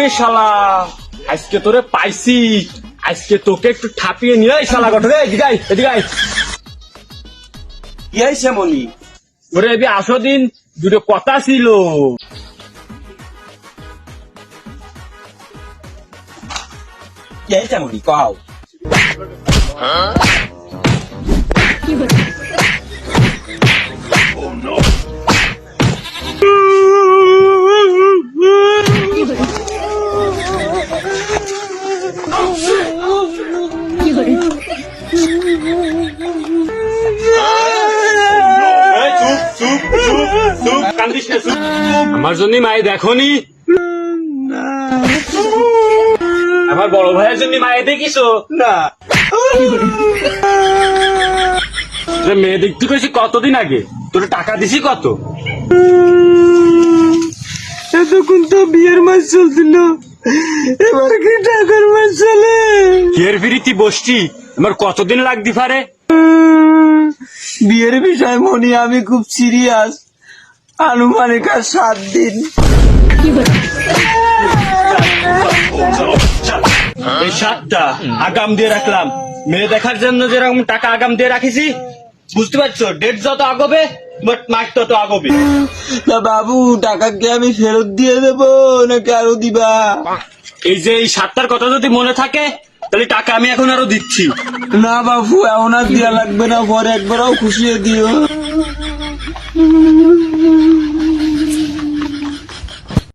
ওরে শালা। আজকে তোরে পাইছি। আজকে তোকে একটু ঠাপিয়ে নিয়ে আয় শালা গঠরে এদিকে আয়, এদিকে আয়। কি হয়েছে মনি। ওরে এবি আসো দিন দুটো কথা ছিল। কি হয়েছে মনি কও। এই আমার জন্য মায়ে দেখনি? আমার বড় ভাইয়ের জন্য মায়ে দেখিছো? না মেয়ে দেখতে কইছি কতদিন আগে? তোর টাকা দিছি কত? এতক্ষণ তো বিয়ের মাস চলছিল। এবার কি টাকার মাস চলে কের ফিরিতি বসছি? আমার কতদিন লাগদি পারে? বিয়ের বিষয় মনি আমি খুব সিরিয়াস আনুমানিক আর সাত দিন। এই সাতটা আগাম দিয়ে রাখলাম। মেয়ে দেখার জন্য যেরকম টাকা আগাম দিয়ে রাখিছি বুঝতে পারছ? ডেট যত আগবে বাট মাস তো আগবে। তা বাবু টাকা কি আমি ফেরত দিয়ে দেবো নাকি আরও দিবা? এই যে এই সাতটার কথা যদি মনে থাকে তাহলে টাকা আমি এখন আরও দিচ্ছি। না বাবু এমন আর দেওয়া লাগবে না পরে একবারও খুশিয়ে দিও।